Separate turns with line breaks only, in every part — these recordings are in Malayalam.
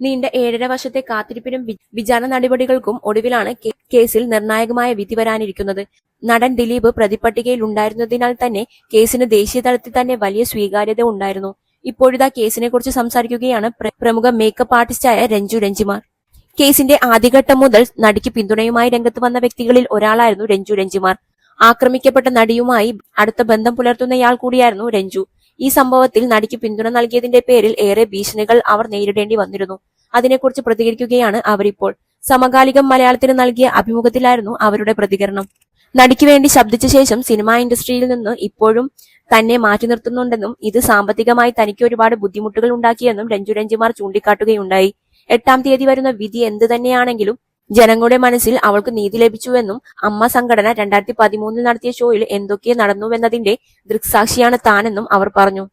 നീണ്ട ഏഴര വർഷത്തെ കാത്തിരിപ്പിനും വിചാരണ നടപടികൾക്കും ഒടുവിലാണ് കേസിൽ നിർണായകമായ വിധി വരാനിരിക്കുന്നത്. നടൻ ദിലീപ് പ്രതിപട്ടികയിൽ ഉണ്ടായിരുന്നതിനാൽ തന്നെ കേസിന് ദേശീയ തലത്തിൽ തന്നെ വലിയ സ്വീകാര്യത ഉണ്ടായിരുന്നു. ഇപ്പോഴിതാ കേസിനെ കുറിച്ച് സംസാരിക്കുകയാണ് പ്രമുഖ മേക്കപ്പ് ആർട്ടിസ്റ്റായ രഞ്ജു രഞ്ജിമാർ. കേസിന്റെ ആദ്യഘട്ടം മുതൽ നടിക്ക് പിന്തുണയുമായി രംഗത്ത് വന്ന വ്യക്തികളിൽ ഒരാളായിരുന്നു രഞ്ജു രഞ്ജിമാർ. ആക്രമിക്കപ്പെട്ട നടിയുമായി അടുത്ത ബന്ധം പുലർത്തുന്നയാൾ കൂടിയായിരുന്നു രഞ്ജു. ഈ സംഭവത്തിൽ നടിക്ക് പിന്തുണ നൽകിയതിന്റെ പേരിൽ ഏറെ ഭീഷണികൾ അവർ നേരിടേണ്ടി വന്നിരുന്നു. അതിനെക്കുറിച്ച് പ്രതികരിക്കുകയാണ് അവരിപ്പോൾ. സമകാലികം മലയാളത്തിന് നൽകിയ അഭിമുഖത്തിലായിരുന്നു അവരുടെ പ്രതികരണം. നടിക്ക് വേണ്ടി ശബ്ദിച്ച ശേഷം സിനിമാ ഇൻഡസ്ട്രിയിൽ നിന്ന് ഇപ്പോഴും തന്നെ മാറ്റി നിർത്തുന്നുണ്ടെന്നും ഇത് സാമ്പത്തികമായി തനിക്ക് ഒരുപാട് ബുദ്ധിമുട്ടുകൾ ഉണ്ടാക്കിയെന്നും രഞ്ജു രഞ്ജിമാർ ചൂണ്ടിക്കാട്ടുകയുണ്ടായി. എട്ടാം തീയതി വരുന്ന വിധി എന്ത് തന്നെയാണെങ്കിലും ജനങ്ങളുടെ മനസ്സിൽ അവൾക്ക് നീതി ലഭിച്ചുവെന്നും അമ്മ സംഘടന രണ്ടായിരത്തി പതിമൂന്നിൽ നടത്തിയ ഷോയിൽ എന്തൊക്കെ നടന്നുവെന്നതിന്റെ ദൃക്സാക്ഷിയാണ് താനെന്നും അവർ പറഞ്ഞു.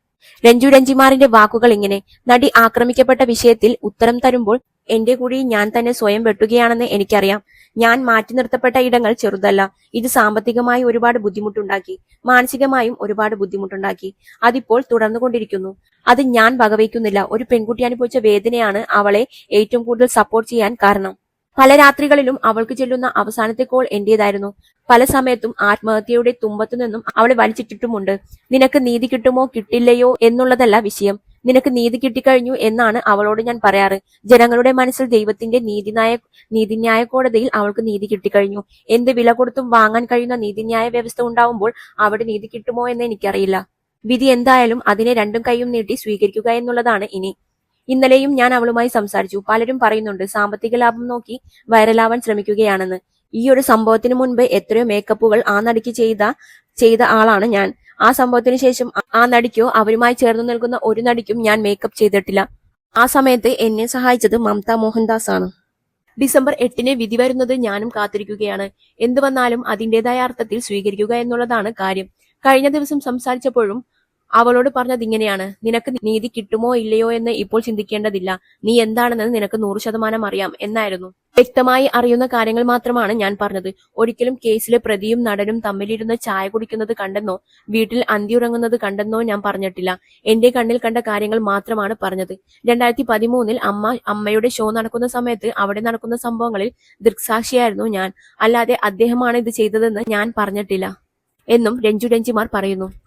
രഞ്ജു രഞ്ജിമാറിന്റെ വാക്കുകൾ ഇങ്ങനെ നടി ആക്രമിക്കപ്പെട്ട വിഷയത്തിൽ ഉത്തരം തരുമ്പോൾ എന്റെ കൂടി ഞാൻ തന്നെ സ്വയം വെട്ടുകയാണെന്ന് എനിക്കറിയാം. ഞാൻ മാറ്റി നിർത്തപ്പെട്ട ഇടങ്ങൾ ചെറുതല്ല. ഇത് സാമ്പത്തികമായി ഒരുപാട് ബുദ്ധിമുട്ടുണ്ടാക്കി. മാനസികമായും ഒരുപാട് ബുദ്ധിമുട്ടുണ്ടാക്കി. അതിപ്പോൾ തുടർന്നുകൊണ്ടിരിക്കുന്നു. അത് ഞാൻ വകവയ്ക്കുന്നില്ല ഒരു പെൺകുട്ടി അനുഭവിച്ച വേദനയാണ് അവളെ ഏറ്റവും കൂടുതൽ സപ്പോർട്ട് ചെയ്യാൻ കാരണം. പല രാത്രികളിലും അവൾക്ക് ചെല്ലുന്ന അവസാനത്തെ കോൾ എന്റേതായിരുന്നു. പല സമയത്തും ആത്മഹത്യയുടെ തുമ്പത്തു നിന്നും അവളെ വലിച്ചിട്ടിട്ടുമുണ്ട്. നിനക്ക് നീതി കിട്ടുമോ കിട്ടില്ലയോ എന്നുള്ളതല്ല വിഷയം. നിനക്ക് നീതി കിട്ടിക്കഴിഞ്ഞു എന്നാണ് അവളോട് ഞാൻ പറയാറ്. ജനങ്ങളുടെ മനസ്സിൽ ദൈവത്തിന്റെ നീതിന്യായ നീതിന്യായ കോടതിയിൽ അവൾക്ക് നീതി കിട്ടിക്കഴിഞ്ഞു. എന്ത് വില കൊടുത്തും വാങ്ങാൻ കഴിയുന്ന നീതിന്യായ വ്യവസ്ഥ ഉണ്ടാവുമ്പോൾ അവിടെ നീതി കിട്ടുമോ എന്ന് എനിക്കറിയില്ല. വിധി എന്തായാലും അതിനെ രണ്ടും കൈയും നീട്ടി സ്വീകരിക്കുക എന്നുള്ളതാണ് ഇനി. ഇന്നലെയും ഞാൻ അവളുമായി സംസാരിച്ചു. പലരും പറയുന്നുണ്ട് സാമ്പത്തിക ലാഭം നോക്കി വൈറലാവാൻ ശ്രമിക്കുകയാണെന്ന്. ഈ ഒരു സംഭവത്തിന് മുൻപ് എത്രയോ മേക്കപ്പുകൾ ആ നടിക്ക് ചെയ്ത ചെയ്ത ആളാണ് ഞാൻ. ആ സംഭവത്തിന് ശേഷം ആ- നടിക്കോ അവരുമായി ചേർന്ന് നിൽക്കുന്ന ഒരു നടിക്കും ഞാൻ മേക്കപ്പ് ചെയ്തിട്ടില്ല. ആ സമയത്ത് എന്നെ സഹായിച്ചത് മമത മോഹൻദാസ് ആണ് ഡിസംബർ എട്ടിന് വിധി വരുന്നത് ഞാനും കാത്തിരിക്കുകയാണ്. എന്ത് വന്നാലും അതിന്റേതായ അർത്ഥത്തിൽ സ്വീകരിക്കുക എന്നുള്ളതാണ് കാര്യം. കഴിഞ്ഞ ദിവസം സംസാരിച്ചപ്പോഴും അവളോട് പറഞ്ഞത് ഇങ്ങനെയാണ്. നിനക്ക് നീതി കിട്ടുമോ ഇല്ലയോ എന്ന് ഇപ്പോൾ ചിന്തിക്കേണ്ടതില്ല. നീ എന്താണെന്ന് നിനക്ക് നൂറ് ശതമാനം അറിയാം എന്നായിരുന്നു. വ്യക്തമായി അറിയുന്ന കാര്യങ്ങൾ മാത്രമാണ് ഞാൻ പറഞ്ഞത്. ഒരിക്കലും കേസിലെ പ്രതിയും നടനും തമ്മിലിരുന്ന് ചായ കുടിക്കുന്നത് കണ്ടെന്നോ വീട്ടിൽ അന്തിയുറങ്ങുന്നത് കണ്ടെന്നോ ഞാൻ പറഞ്ഞിട്ടില്ല. എന്റെ കണ്ണിൽ കണ്ട കാര്യങ്ങൾ മാത്രമാണ് പറഞ്ഞത്. രണ്ടായിരത്തി പതിമൂന്നിൽ അമ്മ അമ്മയുടെ ഷോ നടക്കുന്ന സമയത്ത് അവിടെ നടക്കുന്ന സംഭവങ്ങളിൽ ദൃക്സാക്ഷിയായിരുന്നു ഞാൻ. അല്ലാതെ അദ്ദേഹമാണ് ഇത് ചെയ്തതെന്ന് ഞാൻ പറഞ്ഞിട്ടില്ല. എന്നും രഞ്ജു രഞ്ജിമാർ പറയുന്നു.